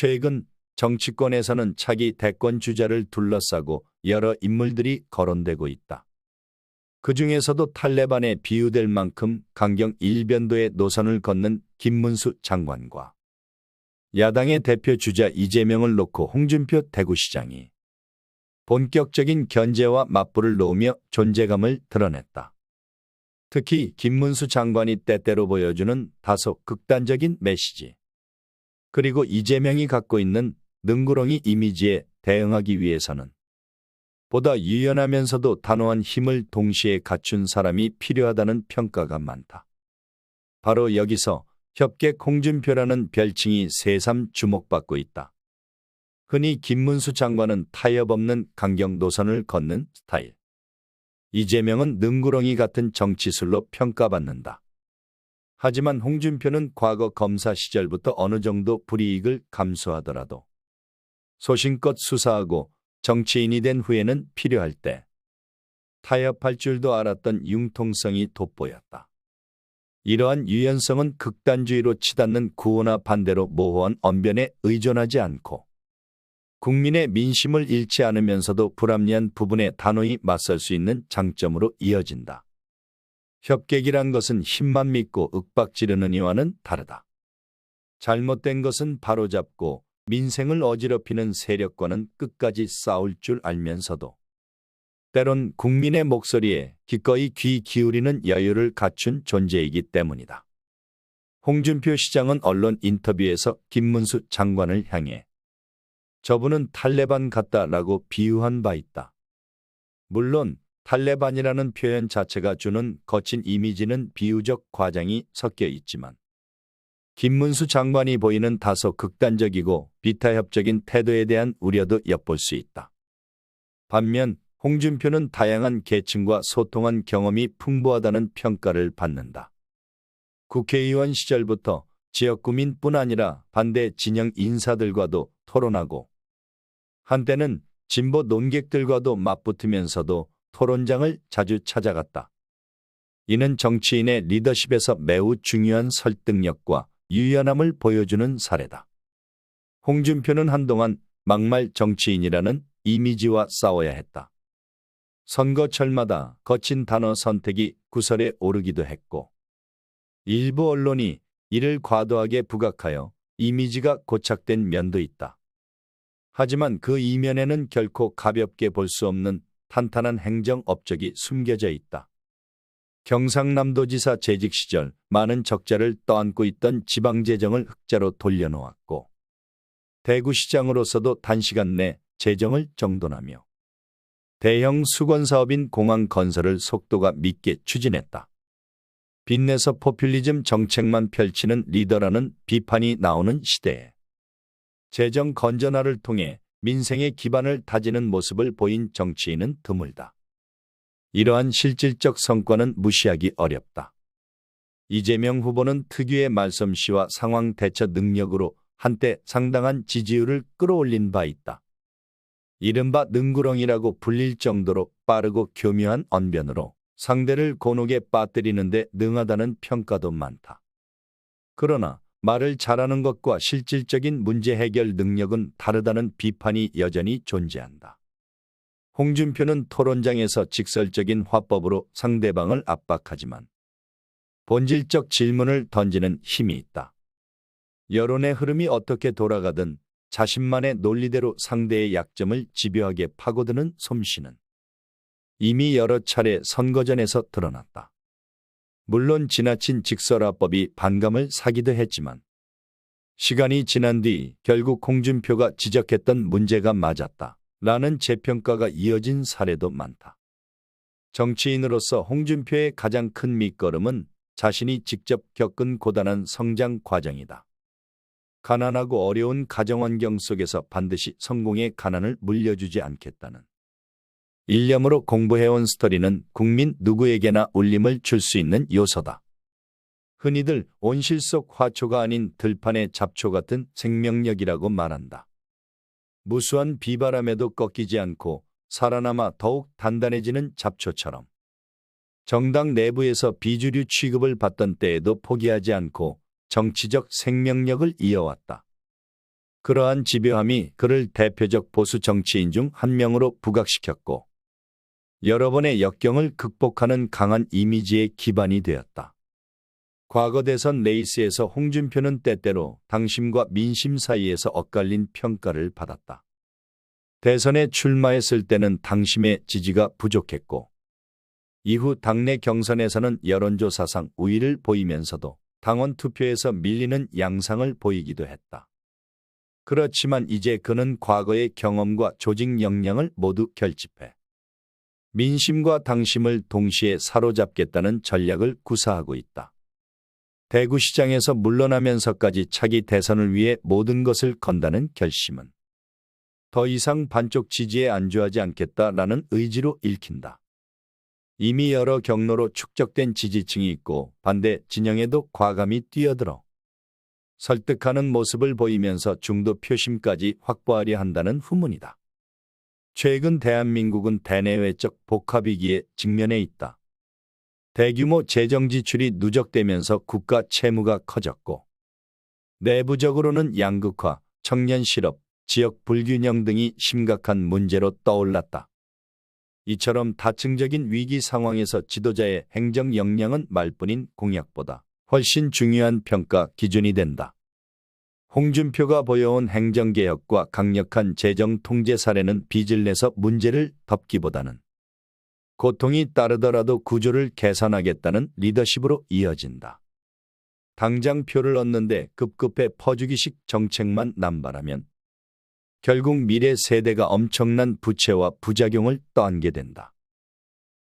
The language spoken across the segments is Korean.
최근 정치권에서는 차기 대권 주자를 둘러싸고 여러 인물들이 거론되고 있다. 그 중에서도 탈레반에 비유될 만큼 강경 일변도의 노선을 걷는 김문수 장관과 야당의 대표 주자 이재명을 놓고 홍준표 대구시장이 본격적인 견제와 맞불을 놓으며 존재감을 드러냈다. 특히 김문수 장관이 때때로 보여주는 다소 극단적인 메시지. 그리고 이재명이 갖고 있는 능구렁이 이미지에 대응하기 위해서는 보다 유연하면서도 단호한 힘을 동시에 갖춘 사람이 필요하다는 평가가 많다. 바로 여기서 협객 홍준표라는 별칭이 새삼 주목받고 있다. 흔히 김문수 장관은 타협 없는 강경 노선을 걷는 스타일. 이재명은 능구렁이 같은 정치술로 평가받는다. 하지만 홍준표는 과거 검사 시절부터 어느 정도 불이익을 감수하더라도 소신껏 수사하고 정치인이 된 후에는 필요할 때 타협할 줄도 알았던 융통성이 돋보였다. 이러한 유연성은 극단주의로 치닫는 구호나 반대로 모호한 언변에 의존하지 않고 국민의 민심을 잃지 않으면서도 불합리한 부분에 단호히 맞설 수 있는 장점으로 이어진다. 협객이란 것은 힘만 믿고 윽박지르는 이와는 다르다. 잘못된 것은 바로잡고 민생을 어지럽히는 세력과는 끝까지 싸울 줄 알면서도 때론 국민의 목소리에 기꺼이 귀 기울이는 여유를 갖춘 존재이기 때문이다. 홍준표 시장은 언론 인터뷰에서 김문수 장관을 향해 저분은 탈레반 같다라고 비유한 바 있다. 물론 탈레반이라는 표현 자체가 주는 거친 이미지는 비유적 과장이 섞여 있지만 김문수 장관이 보이는 다소 극단적이고 비타협적인 태도에 대한 우려도 엿볼 수 있다. 반면 홍준표는 다양한 계층과 소통한 경험이 풍부하다는 평가를 받는다. 국회의원 시절부터 지역구민뿐 아니라 반대 진영 인사들과도 토론하고 한때는 진보 논객들과도 맞붙으면서도 토론장을 자주 찾아갔다. 이는 정치인의 리더십에서 매우 중요한 설득력과 유연함을 보여주는 사례다. 홍준표는 한동안 막말 정치인이라는 이미지와 싸워야 했다. 선거철마다 거친 단어 선택이 구설에 오르기도 했고 일부 언론이 이를 과도하게 부각하여 이미지가 고착된 면도 있다. 하지만 그 이면에는 결코 가볍게 볼 수 없는 탄탄한 행정 업적이 숨겨져 있다. 경상남도지사 재직 시절 많은 적자를 떠안고 있던 지방재정을 흑자로 돌려놓았고 대구시장으로서도 단시간 내 재정을 정돈하며 대형 수건사업인 공항 건설을 속도가 믿게 추진했다. 빚내서 포퓰리즘 정책만 펼치는 리더라는 비판이 나오는 시대에 재정 건전화를 통해 민생의 기반을 다지는 모습을 보인 정치인은 드물다. 이러한 실질적 성과는 무시하기 어렵다. 이재명 후보는 특유의 말솜씨와 상황 대처 능력으로 한때 상당한 지지율을 끌어올린 바 있다. 이른바 능구렁이라고 불릴 정도로 빠르고 교묘한 언변으로 상대를 곤혹에 빠뜨리는데 능하다는 평가도 많다. 그러나 말을 잘하는 것과 실질적인 문제 해결 능력은 다르다는 비판이 여전히 존재한다. 홍준표는 토론장에서 직설적인 화법으로 상대방을 압박하지만 본질적 질문을 던지는 힘이 있다. 여론의 흐름이 어떻게 돌아가든 자신만의 논리대로 상대의 약점을 집요하게 파고드는 솜씨는 이미 여러 차례 선거전에서 드러났다. 물론 지나친 직설화법이 반감을 사기도 했지만 시간이 지난 뒤 결국 홍준표가 지적했던 문제가 맞았다. 라는 재평가가 이어진 사례도 많다. 정치인으로서 홍준표의 가장 큰 밑거름은 자신이 직접 겪은 고단한 성장 과정이다. 가난하고 어려운 가정환경 속에서 반드시 성공의 가난을 물려주지 않겠다는 일념으로 공부해온 스토리는 국민 누구에게나 울림을 줄 수 있는 요소다. 흔히들 온실 속 화초가 아닌 들판의 잡초 같은 생명력이라고 말한다. 무수한 비바람에도 꺾이지 않고 살아남아 더욱 단단해지는 잡초처럼 정당 내부에서 비주류 취급을 받던 때에도 포기하지 않고 정치적 생명력을 이어왔다. 그러한 집요함이 그를 대표적 보수 정치인 중 한 명으로 부각시켰고 여러 번의 역경을 극복하는 강한 이미지의 기반이 되었다. 과거 대선 레이스에서 홍준표는 때때로 당심과 민심 사이에서 엇갈린 평가를 받았다. 대선에 출마했을 때는 당심의 지지가 부족했고 이후 당내 경선에서는 여론조사상 우위를 보이면서도 당원 투표에서 밀리는 양상을 보이기도 했다. 그렇지만 이제 그는 과거의 경험과 조직 역량을 모두 결집해 민심과 당심을 동시에 사로잡겠다는 전략을 구사하고 있다. 대구시장에서 물러나면서까지 차기 대선을 위해 모든 것을 건다는 결심은 더 이상 반쪽 지지에 안주하지 않겠다라는 의지로 읽힌다. 이미 여러 경로로 축적된 지지층이 있고 반대 진영에도 과감히 뛰어들어 설득하는 모습을 보이면서 중도 표심까지 확보하려 한다는 후문이다. 최근 대한민국은 대내외적 복합위기에 직면해 있다. 대규모 재정 지출이 누적되면서 국가 채무가 커졌고 내부적으로는 양극화, 청년 실업, 지역 불균형 등이 심각한 문제로 떠올랐다. 이처럼 다층적인 위기 상황에서 지도자의 행정 역량은 말뿐인 공약보다 훨씬 중요한 평가 기준이 된다. 홍준표가 보여온 행정개혁과 강력한 재정 통제 사례는 빚을 내서 문제를 덮기보다는 고통이 따르더라도 구조를 개선하겠다는 리더십으로 이어진다. 당장 표를 얻는데 급급해 퍼주기식 정책만 남발하면 결국 미래 세대가 엄청난 부채와 부작용을 떠안게 된다.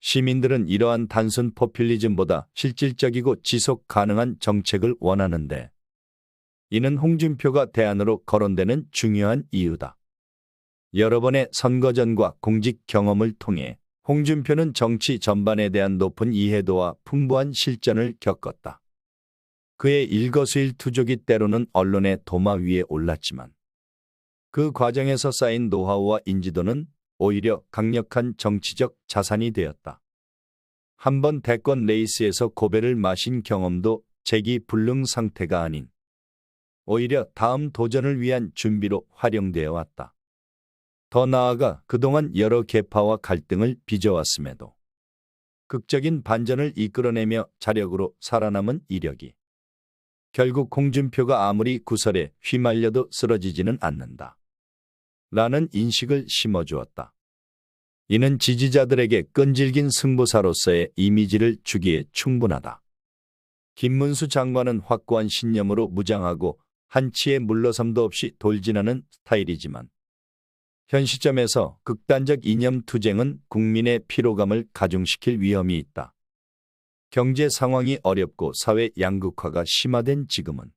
시민들은 이러한 단순 포퓰리즘보다 실질적이고 지속 가능한 정책을 원하는데 이는 홍준표가 대안으로 거론되는 중요한 이유다. 여러 번의 선거전과 공직 경험을 통해 홍준표는 정치 전반에 대한 높은 이해도와 풍부한 실전을 겪었다. 그의 일거수일투족이 때로는 언론의 도마 위에 올랐지만 그 과정에서 쌓인 노하우와 인지도는 오히려 강력한 정치적 자산이 되었다. 한 번 대권 레이스에서 고배를 마신 경험도 재기 불능 상태가 아닌 오히려 다음 도전을 위한 준비로 활용되어 왔다. 더 나아가 그동안 여러 계파와 갈등을 빚어왔음에도 극적인 반전을 이끌어내며 자력으로 살아남은 이력이 결국 홍준표가 아무리 구설에 휘말려도 쓰러지지는 않는다. 라는 인식을 심어주었다. 이는 지지자들에게 끈질긴 승부사로서의 이미지를 주기에 충분하다. 김문수 장관은 확고한 신념으로 무장하고 한치의 물러섬도 없이 돌진하는 스타일이지만 현 시점에서 극단적 이념 투쟁은 국민의 피로감을 가중시킬 위험이 있다. 경제 상황이 어렵고 사회 양극화가 심화된 지금은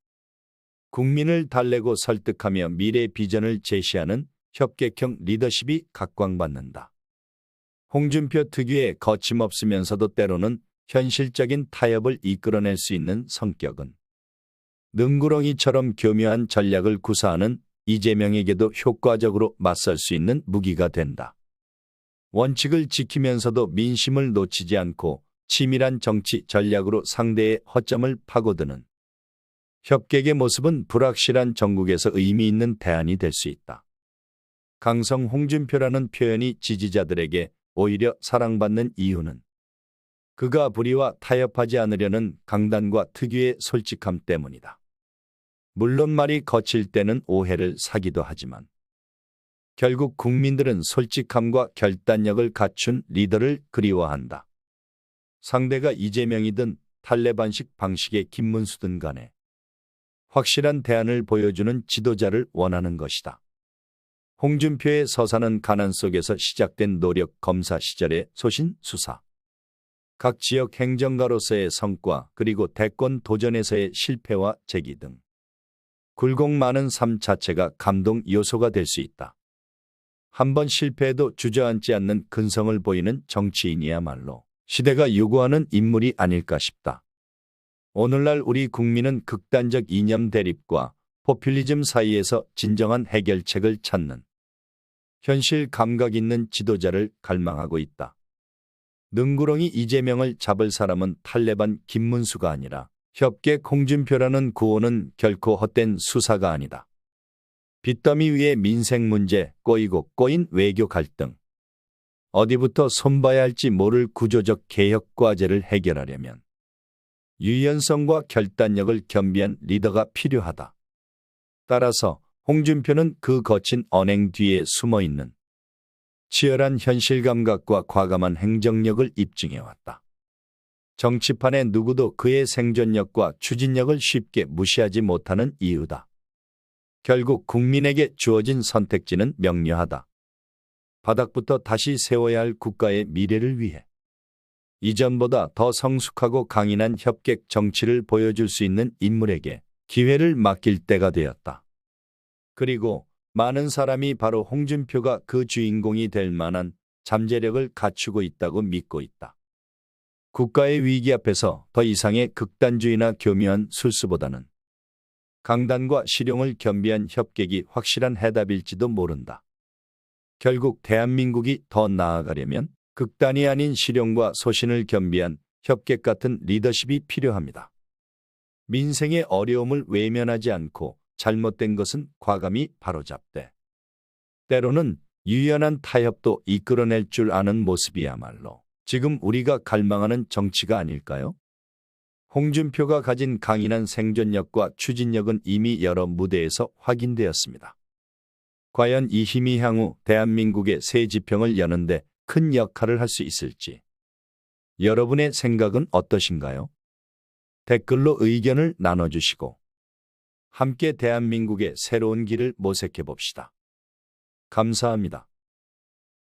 국민을 달래고 설득하며 미래 비전을 제시하는 협객형 리더십이 각광받는다. 홍준표 특유의 거침없으면서도 때로는 현실적인 타협을 이끌어낼 수 있는 성격은 능구렁이처럼 교묘한 전략을 구사하는 이재명에게도 효과적으로 맞설 수 있는 무기가 된다. 원칙을 지키면서도 민심을 놓치지 않고 치밀한 정치 전략으로 상대의 허점을 파고드는 협객의 모습은 불확실한 전국에서 의미 있는 대안이 될 수 있다. 강성 홍준표라는 표현이 지지자들에게 오히려 사랑받는 이유는 그가 불의와 타협하지 않으려는 강단과 특유의 솔직함 때문이다. 물론 말이 거칠 때는 오해를 사기도 하지만 결국 국민들은 솔직함과 결단력을 갖춘 리더를 그리워한다. 상대가 이재명이든 탈레반식 방식의 김문수든 간에 확실한 대안을 보여주는 지도자를 원하는 것이다. 홍준표의 서사는 가난 속에서 시작된 노력 검사 시절의 소신 수사. 각 지역 행정가로서의 성과 그리고 대권 도전에서의 실패와 재기 등 굴곡 많은 삶 자체가 감동 요소가 될 수 있다. 한 번 실패해도 주저앉지 않는 근성을 보이는 정치인이야말로 시대가 요구하는 인물이 아닐까 싶다. 오늘날 우리 국민은 극단적 이념 대립과 포퓰리즘 사이에서 진정한 해결책을 찾는 현실 감각 있는 지도자를 갈망하고 있다. 능구렁이 이재명을 잡을 사람은 탈레반 김문수가 아니라 협계 홍준표라는 구호는 결코 헛된 수사가 아니다. 빚더미 위에 민생 문제, 꼬이고 꼬인 외교 갈등. 어디부터 손봐야 할지 모를 구조적 개혁 과제를 해결하려면 유연성과 결단력을 겸비한 리더가 필요하다. 따라서 홍준표는 그 거친 언행 뒤에 숨어 있는 치열한 현실 감각과 과감한 행정력을 입증해왔다. 정치판에 누구도 그의 생존력과 추진력을 쉽게 무시하지 못하는 이유다. 결국 국민에게 주어진 선택지는 명료하다. 바닥부터 다시 세워야 할 국가의 미래를 위해 이전보다 더 성숙하고 강인한 협객 정치를 보여줄 수 있는 인물에게 기회를 맡길 때가 되었다. 그리고 많은 사람이 바로 홍준표가 그 주인공이 될 만한 잠재력을 갖추고 있다고 믿고 있다. 국가의 위기 앞에서 더 이상의 극단주의나 교묘한 술수보다는 강단과 실용을 겸비한 협객이 확실한 해답일지도 모른다. 결국 대한민국이 더 나아가려면 극단이 아닌 실용과 소신을 겸비한 협객 같은 리더십이 필요합니다. 민생의 어려움을 외면하지 않고 잘못된 것은 과감히 바로잡되 때로는 유연한 타협도 이끌어낼 줄 아는 모습이야말로 지금 우리가 갈망하는 정치가 아닐까요? 홍준표가 가진 강인한 생존력과 추진력은 이미 여러 무대에서 확인되었습니다. 과연 이 힘이 향후 대한민국의 새 지평을 여는데 큰 역할을 할 수 있을지. 여러분의 생각은 어떠신가요? 댓글로 의견을 나눠주시고 함께 대한민국의 새로운 길을 모색해 봅시다. 감사합니다.